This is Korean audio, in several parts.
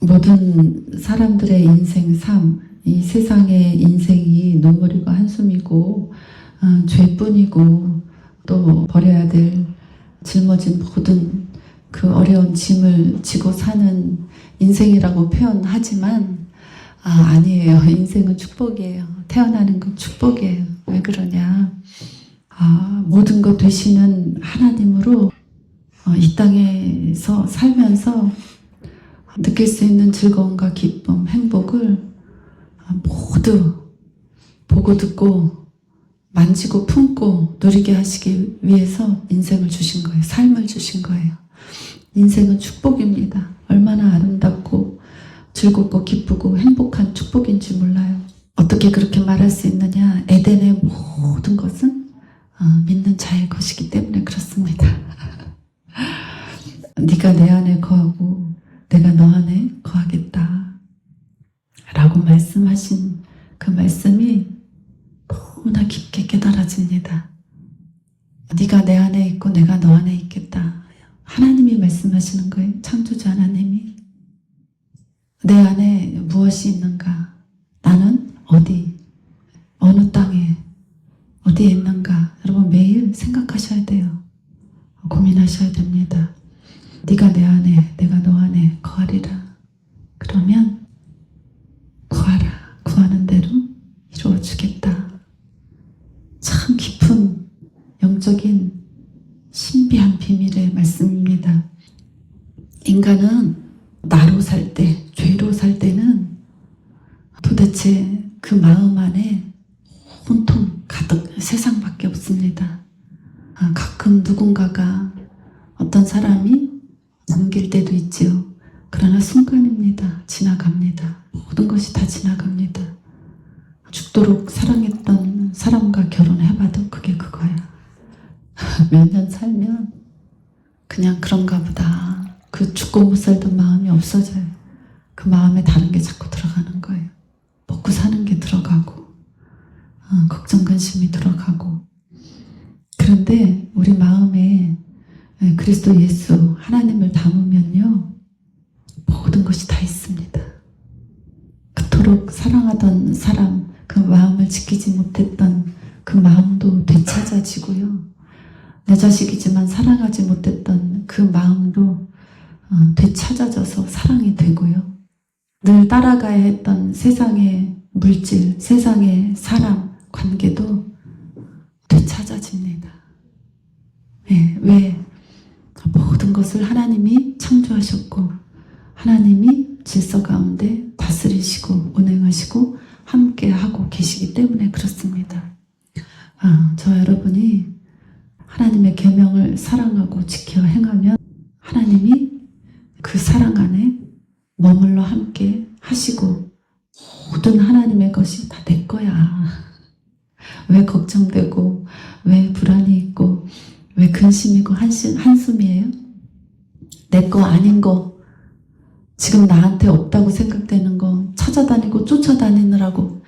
모든 사람들의 인생 삶, 이 세상의 인생이 눈물이고 한숨이고 어, 죄뿐이고 또 버려야 될 짊어진 모든 그 어려운 짐을 지고 사는 인생이라고 표현하지만 아, 아니에요. 인생은 축복이에요. 태어나는 건 축복이에요. 왜 그러냐? 아, 모든 것 되시는 하나님으로 어, 이 땅에서 살면서 느낄 수 있는 즐거움과 기쁨, 행복을 모두 보고 듣고 만지고 품고 누리게 하시기 위해서 인생을 주신 거예요. 삶을 주신 거예요. 인생은 축복입니다. 얼마나 아름답고 즐겁고 기쁘고 행복한 축복인지 몰라요. 어떻게 그렇게 말할 수 있느냐? 에덴의 모든 것은 어, 믿는 자의 것이기 때문에 그렇습니다. 네가 내 안에 거하고 내가 너 안에 거하겠다. 라고 말씀하신 그 말씀이 너무나 깊게 깨달아집니다. 네가 내 안에 있고 내가 너 안에 있겠다. 하나님이 말씀하시는 거예요. 창조자 하나님이. 내 안에 무엇이 있는가? 나는 어디? 어느 땅에 있는가? 여러분 매일 생각하셔야 돼요. 고민하셔야 됩니다. 네가 내 안에, 내가 너 안에 거하리라. 그러면 구하라. 구하는 대로 이루어주겠다. 참 깊은 영적인 신비한 비밀의 말씀입니다. 인간은 나로 살 때, 죄로 살 때는 도대체 그 마음 안에 온통 가득 세상밖에 없습니다. 아, 가끔 누군가가 어떤 사람이 넘길 때도 있지요. 그러나 순간입니다. 지나갑니다. 모든 것이 다 지나갑니다. 죽도록 사랑했던 사람과 결혼해봐도 그게 그거야. 몇 년 살면 그냥 그런가 보다. 그 죽고 못 살던 마음이 없어져요. 그 마음에 다른 게 자꾸 들어가는 거예요. 먹고 사는 게 들어가고, 어, 걱정, 근심이 들어가고. 그런데 우리 마음에 예, 그리스도 예수, 하나님을 담으면요, 모든 것이 다 있습니다. 그토록 사랑하던 사람, 그 마음을 지키지 못했던 그 마음도 되찾아지고요. 내 자식이지만 사랑하지 못했던 그 마음도 어, 되찾아져서 사랑이 되고요. 늘 따라가야 했던 세상의 물질, 세상의 사람, 관계도 되찾아집니다. 예, 왜? 모든 것을 하나님이 창조하셨고, 하나님이 질서 가운데 다스리시고, 운행하시고, 함께하고 계시기 때문에 그렇습니다. 아, 저 여러분이 하나님의 계명을 사랑하고 지켜 행하면 하나님이 그 사랑 안에 머물러 함께 하시고 모든 하나님의 것이 다 내 거야. 왜 걱정되고 왜 불안이 있고 왜 근심이고 한심, 한숨이에요? 내 거 아닌 거 지금 나한테 없다고 생각되는 거 찾아다니고 쫓아다니느라고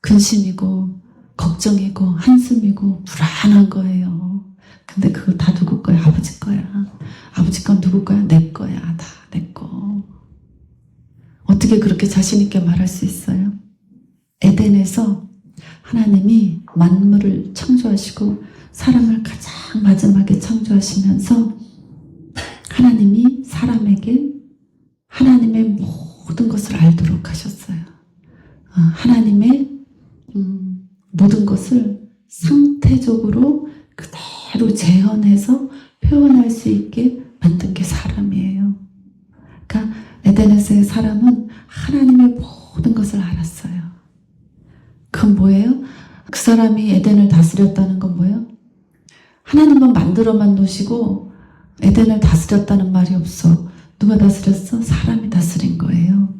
근심이고 걱정이고 한숨이고 불안한 거예요. 근데 그거 다 누구 거야? 아버지 거야. 아버지 건 누구 거야? 내 거야. 다 내 거. 어떻게 그렇게 자신 있게 말할 수 있어요? 에덴에서 하나님이 만물을 창조하시고 사람을 가장 마지막에 창조하시면서 하나님이 사람에게 하나님의 모든 것을 알도록 하셨어요. 어, 하나님의 음, 모든 것을 상태적으로 그대로 재현해서 표현할 수 있게 만든 게 사람이에요. 그러니까 에덴에서의 사람은 하나님의 모든 것을 알았어요. 그건 뭐예요? 그 사람이 에덴을 다스렸다는 건 뭐예요? 하나님은 만들어만 놓으시고 에덴을 다스렸다는 말이 없어. 누가 다스렸어? 사람이 다스린 거예요.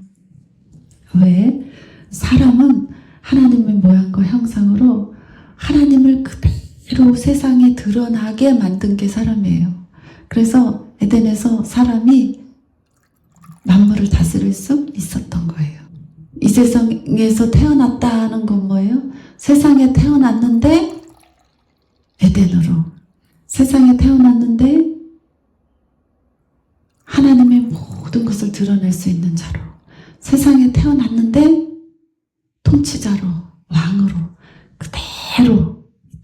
왜? 사람은 하나님의 모양과 형상으로 하나님을 그대로 세상에 드러나게 만든 게 사람이에요. 그래서 에덴에서 사람이 만물을 다스릴 수 있었던 거예요. 이 세상에서 태어났다는 건 뭐예요? 세상에 태어났는데 에덴으로 세상에 태어났는데 하나님의 모든 것을 드러낼 수 있는 자로 세상에 태어났는데 통치자로 왕으로 그대로 이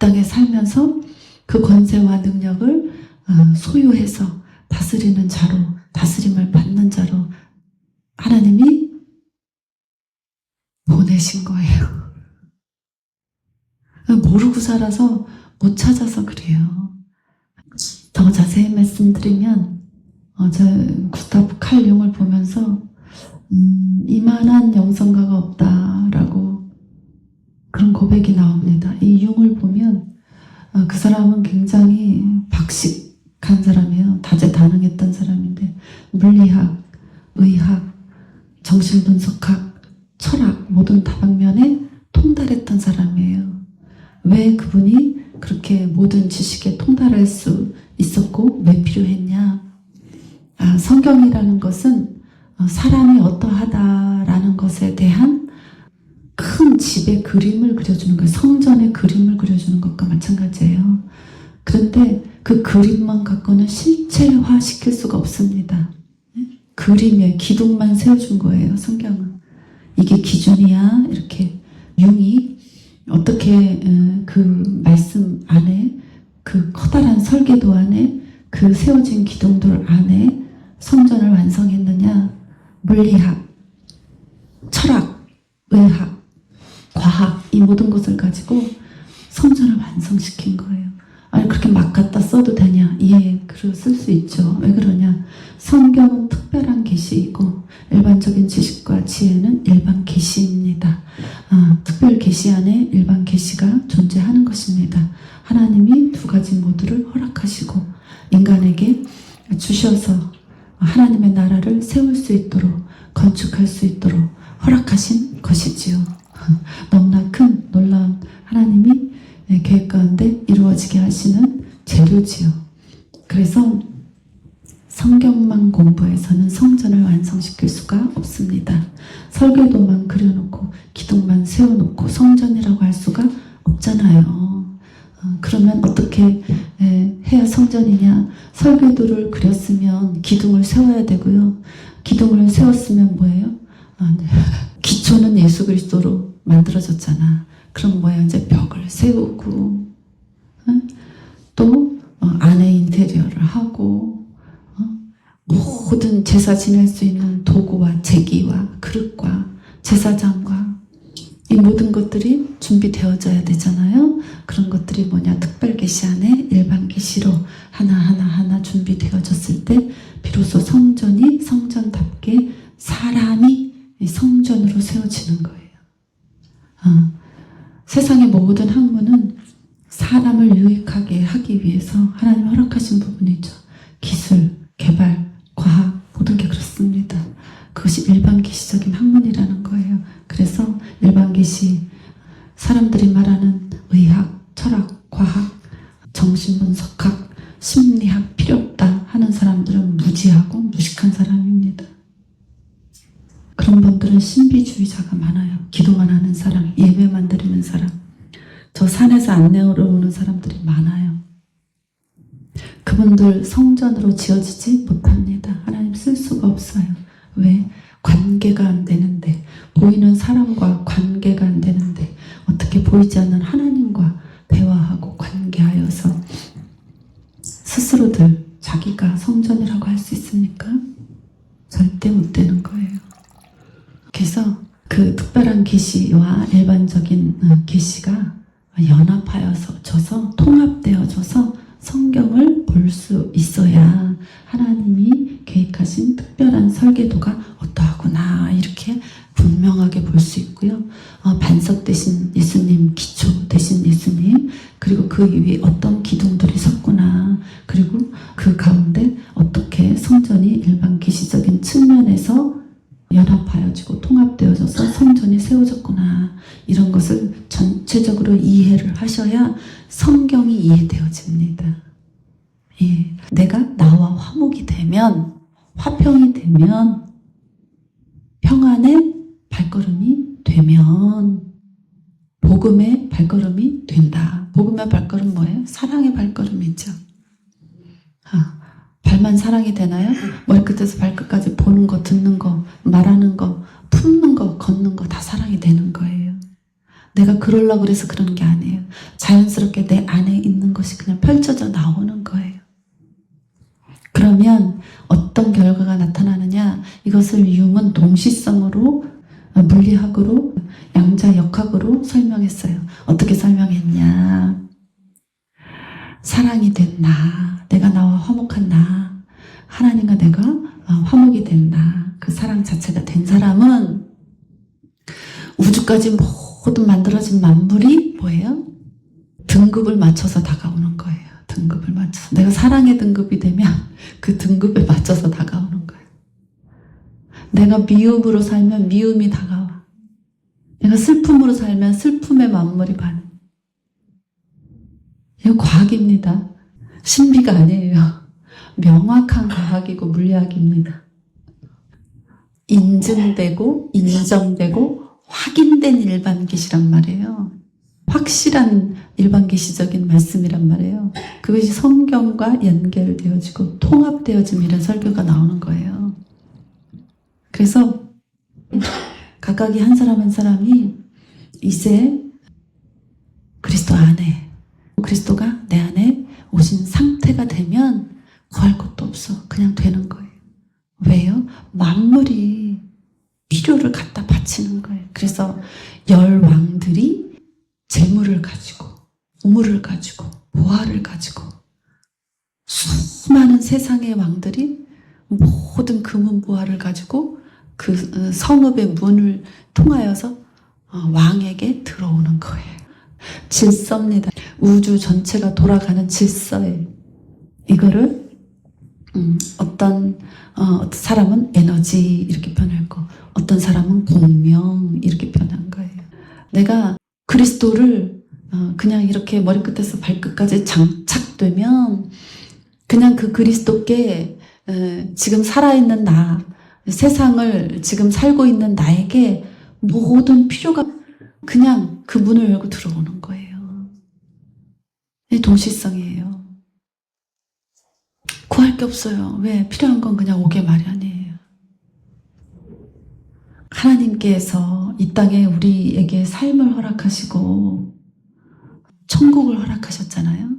땅에 살면서 그 권세와 능력을 어, 소유해서 다스리는 자로 다스림을 받는 자로 하나님이 보내신 거예요. 모르고 살아서 못 찾아서 그래요. 더 자세히 말씀드리면 어, 저 구스타프 칼 융을 보면서 음, 이만한 영성가가 없다라고 그런 고백이 나옵니다. 이 융을 보면 어, 그 사람은 굉장히 박식한 사람이에요. 다재다능했던 사람인데 물리학, 의학, 정신분석학, 철학 모든 다방면에 통달했던 사람이에요. 왜 그분이 그렇게 모든 지식에 통달할 수 있었고 왜 필요했냐? 아, 성경이라는 것은 어, 사람이 어떠하다라는 것에 대한 큰 집의 그림을 그려주는 거예요. 성전의 그림을 그려주는 것과 마찬가지예요. 그런데 그 그림만 갖고는 실체화 시킬 수가 없습니다. 네? 그림에 기둥만 세워준 거예요. 성경은. 이게 기준이야. 이렇게 융이 어떻게 어, 그 말씀 안에 그 커다란 설계도 안에 그 세워진 기둥들 안에 성전을 완성했느냐 물리학, 철학, 의학, 과학 이 모든 것을 가지고 성전을 완성시킨 거예요. 아니 그렇게 막 갖다 써도 되냐? 예, 그리고 쓸수 있죠. 왜 그러냐? 성경은 특별한 계시이고 일반적인 지식과 지혜는 일반 계시입니다. 아, 특별 계시 안에 일반 계시가 존재하는 것입니다. 하나님이 두 가지 모두를 허락하시고 인간에게 주셔서 하나님의 나라를 세울 수 있도록 건축할 수 있도록 허락하신 것이지요. 너무나 큰 놀라운 하나님이 계획 가운데 이루어지게 하시는 재료지요. 그래서 성경만 공부해서는 성전을 완성시킬 수가 없습니다. 설계도만 그려놓고 기둥만 세워놓고 성전이라고 할 수가 없잖아요. 어, 그러면 어떻게 에, 해야 성전이냐? 설계도를 그렸으면 기둥을 세워야 되고요. 기둥을 세웠으면 뭐예요? 아, 네. 기초는 예수 그리스도로 만들어졌잖아. 그럼 뭐야 이제 벽을 세우고 어? 또 어, 안에 인테리어를 하고 어? 모든 제사 지낼 수 있는 도구와 제기와 그릇과 제사장과 이 모든 것들이 준비되어져야 되잖아 것들이 뭐냐 특별 계시 안에 일반 계시로 하나 하나 하나 준비되어졌을 때 비로소 성전이 성전답게 사람이 이 성전으로 세워지는 거예요. 어, 세상의 모든 학문은 사람을 유익하게 하기 위해서 하나님 허락하신 부분이죠. 기술, 개발, 과학 모든 게 그렇습니다. 그것이 일반 계시적인 학문이라는 거예요. 그래서 일반 계시 사람들이 말하는 의학, 철학, 과학, 정신분석학, 심리학 필요 없다 하는 사람들은 무지하고 무식한 사람입니다. 그런 분들은 신비주의자가 많아요. 기도만 하는 사람, 예배만 드리는 사람, 저 산에서 안 내려오는 사람들이 많아요. 그분들 성전으로 지어지지 못합니다. 하나님 쓸 수가 없어요. 왜? 관계가 안 되는데, 보이는 사람과 관계가 안 되는데, 어떻게 보이지 않는 하나님과 대화하고 관계하여서 스스로들 자기가 성전이라고 할 수 있습니까? 절대 못 되는 거예요. 그래서 그 특별한 계시와 일반적인 어, 계시가 연합하여서 져서 통합되어져서 성경을 볼 수 있어야 하나님이 계획하신 특별한 설계도가 어떠하구나 이렇게 분명하게 볼 수 있고요. 어, 반석 대신 예수님, 그 위에 어떤 기둥들이 섰구나, 그리고 그 가운데 어떻게 성전이 일반 계시적인 측면에서 연합하여지고 통합되어져서 성전이 세워졌구나. 이런 것을 전체적으로 이해를 하셔야 성경이 이해되어집니다. 예. 내가 나와 화목이 되면, 화평이 되면, 평안의 발걸음이 되면, 복음의 발걸음이 된다. 복음의 발걸음 뭐예요? 사랑의 발걸음이죠. 아, 발만 사랑이 되나요? 머리끝에서 발끝까지 보는 거, 듣는 거, 말하는 거, 품는 거, 걷는 거 다 사랑이 되는 거예요. 내가 그러려고 그래서 그러는 게 아니에요. 자연스럽게 내 안에 있는 것이 그냥 펼쳐져 나오는 거예요. 그러면 어떤 결과가 나타나느냐? 이것을 융은 동시성으로 어, 물리학으로 양자 역학으로 설명했어요. 어떻게 설명했냐? 사랑이 된 나, 내가 나와 화목한 나, 하나님과 내가 어, 화목이 된 나, 그 사랑 자체가 된 사람은 우주까지 모든 만들어진 만물이 뭐예요? 등급을 맞춰서 다가오는 거예요. 등급을 맞춰서. 내가 사랑의 등급이 되면 그 등급에 맞춰서 거예요. 내가 미움으로 살면 미움이 다가와. 내가 슬픔으로 살면 슬픔의 만물이 반. 이거 과학입니다. 신비가 아니에요. 명확한 과학이고 물리학입니다. 인증되고 인정되고 확인된 일반 계시란 말이에요. 확실한 일반 계시적인 말씀이란 말이에요. 그것이 성경과 연결되어지고 통합되어지면 이런 설교가 나오는 거예요. 그래서 각각이 한 사람 한 사람이 이제 그리스도 안에 그리스도가 내 안에 오신 상태가 되면 구할 것도 없어. 그냥 되는 거예요. 왜요? 만물이 필요를 갖다 바치는 거예요. 그래서 열 왕들이 재물을 가지고 우물을 가지고 보화를 가지고 수많은 세상의 왕들이 모든 금은 보화를 가지고 그 어, 성읍의 문을 통하여서 어, 왕에게 들어오는 거예요. 질서입니다. 우주 전체가 돌아가는 질서에 이거를 음, 어떤 어, 사람은 에너지 이렇게 표현하고 어떤 사람은 공명 이렇게 표현한 거예요. 내가 그리스도를 어, 그냥 이렇게 머리끝에서 발끝까지 장착되면 그냥 그 그리스도께 에, 지금 살아있는 나 세상을 지금 살고 있는 나에게 모든 필요가 그냥 그 문을 열고 들어오는 거예요. 이 동시성이에요. 구할 게 없어요. 왜? 필요한 건 그냥 오게 마련이에요. 하나님께서 이 땅에 우리에게 삶을 허락하시고 천국을 허락하셨잖아요.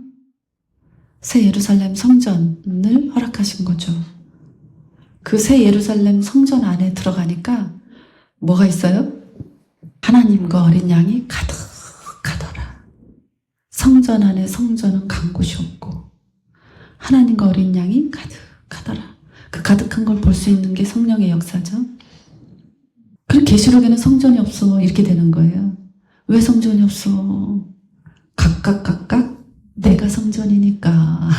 새 예루살렘 성전을 허락하신 거죠. 그 새 예루살렘 성전 안에 들어가니까 뭐가 있어요? 하나님과 어린 양이 가득하더라. 성전 안에 성전은 간 곳이 없고 하나님과 어린 양이 가득하더라. 그 가득한 걸 볼 수 있는 게 성령의 역사죠. 그 계시록에는 성전이 없어 이렇게 되는 거예요. 왜 성전이 없어? 각각 각각 내가 성전이니까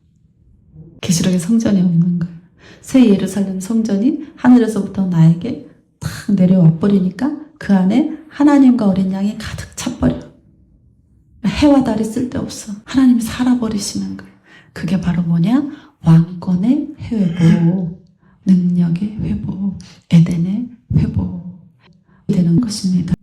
계시록에 성전이 없는 거예요. 새 예루살렘 성전이 하늘에서부터 나에게 탁 내려와 버리니까 그 안에 하나님과 어린 양이 가득 차버려. 해와 달이 쓸데없어. 하나님이 살아버리시는 거예요. 그게 바로 뭐냐? 왕권의 회복, 능력의 회복, 에덴의 회복 되는 것입니다.